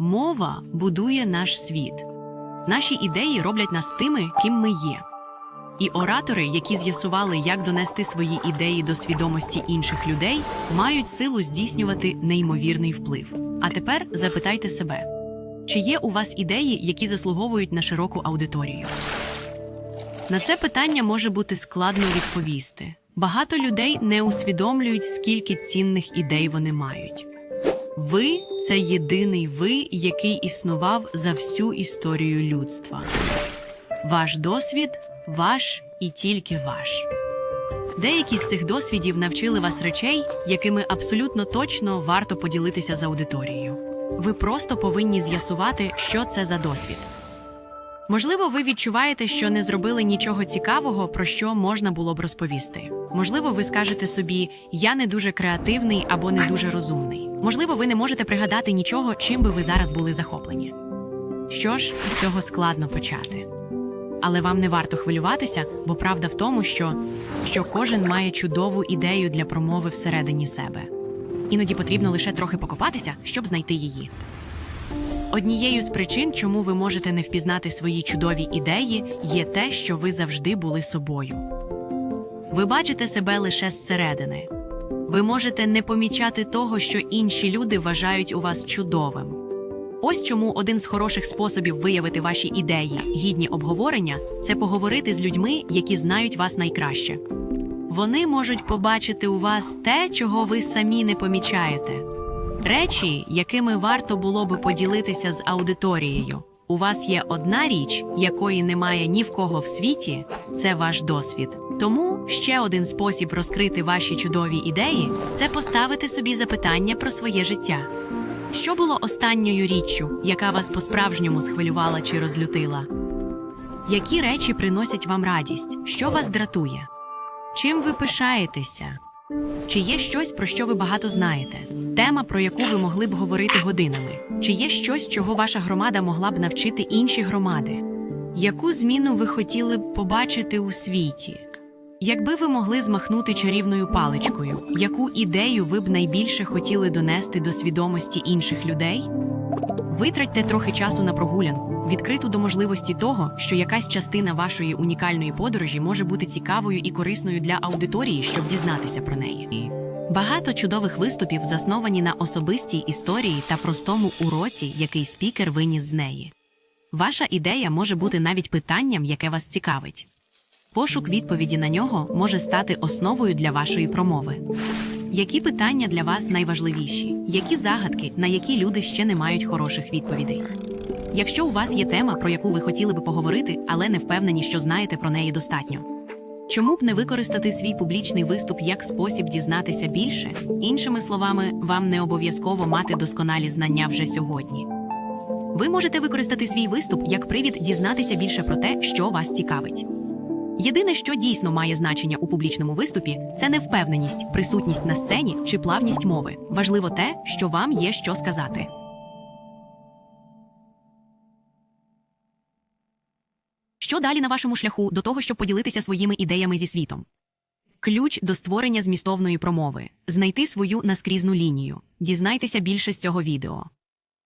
Мова будує наш світ. Наші ідеї роблять нас тими, ким ми є. І оратори, які з'ясували, як донести свої ідеї до свідомості інших людей, мають силу здійснювати неймовірний вплив. А тепер запитайте себе: чи є у вас ідеї, які заслуговують на широку аудиторію? На це питання може бути складно відповісти. Багато людей не усвідомлюють, скільки цінних ідей вони мають. Ви це єдиний ви, який існував за всю історію людства. Ваш досвід ваш і тільки ваш. Деякі з цих досвідів навчили вас речей, якими абсолютно точно варто поділитися з аудиторією. Ви просто повинні з'ясувати, що це за досвід. Можливо, ви відчуваєте, що не зробили нічого цікавого, про що можна було б розповісти. Можливо, ви скажете собі Я не дуже креативний або не дуже розумний. Можливо, ви не можете пригадати нічого, чим би ви зараз були захоплені. Що ж, з цього складно почати. Але вам не варто хвилюватися, бо правда в тому, що, що кожен має чудову ідею для промови всередині себе. Іноді потрібно лише трохи покопатися, щоб знайти її. Однією з причин, чому ви можете не впізнати свої чудові ідеї, є те, що ви завжди були собою. Ви бачите себе лише зсередини. Ви можете не помічати того, що інші люди вважають у вас чудовим. Ось чому один з хороших способів виявити ваші ідеї, гідні обговорення, це поговорити з людьми, які знають вас найкраще. Вони можуть побачити у вас те, чого ви самі не помічаєте. Речі, якими варто було би поділитися з аудиторією. У вас є одна річ, якої немає ні в кого в світі це ваш досвід. Тому ще один спосіб розкрити ваші чудові ідеї це поставити собі запитання про своє життя. Що було останньою річчю, яка вас по-справжньому схвилювала чи розлютила? Які речі приносять вам радість? Що вас дратує? Чим ви пишаєтеся? Чи є щось, про що ви багато знаєте? Тема, про яку ви могли б говорити годинами? Чи є щось, чого ваша громада могла б навчити інші громади? Яку зміну ви хотіли б побачити у світі? Якби ви могли змахнути чарівною паличкою, яку ідею ви б найбільше хотіли донести до свідомості інших людей? Витратьте трохи часу на прогулянку, відкриту до можливості того, що якась частина вашої унікальної подорожі може бути цікавою і корисною для аудиторії, щоб дізнатися про неї. Багато чудових виступів засновані на особистій історії та простому уроці, який спікер виніс з неї. Ваша ідея може бути навіть питанням, яке вас цікавить. Пошук відповіді на нього може стати основою для вашої промови. Які питання для вас найважливіші? Які загадки, на які люди ще не мають хороших відповідей? Якщо у вас є тема, про яку ви хотіли би поговорити, але не впевнені, що знаєте про неї достатньо. Чому б не використати свій публічний виступ як спосіб дізнатися більше? Іншими словами, вам не обов'язково мати досконалі знання вже сьогодні. Ви можете використати свій виступ як привід дізнатися більше про те, що вас цікавить. Єдине, що дійсно має значення у публічному виступі, це невпевненість, присутність на сцені чи плавність мови. Важливо те, що вам є що сказати. Що далі на вашому шляху до того, щоб поділитися своїми ідеями зі світом? Ключ до створення змістовної промови знайти свою наскрізну лінію. Дізнайтеся більше з цього відео.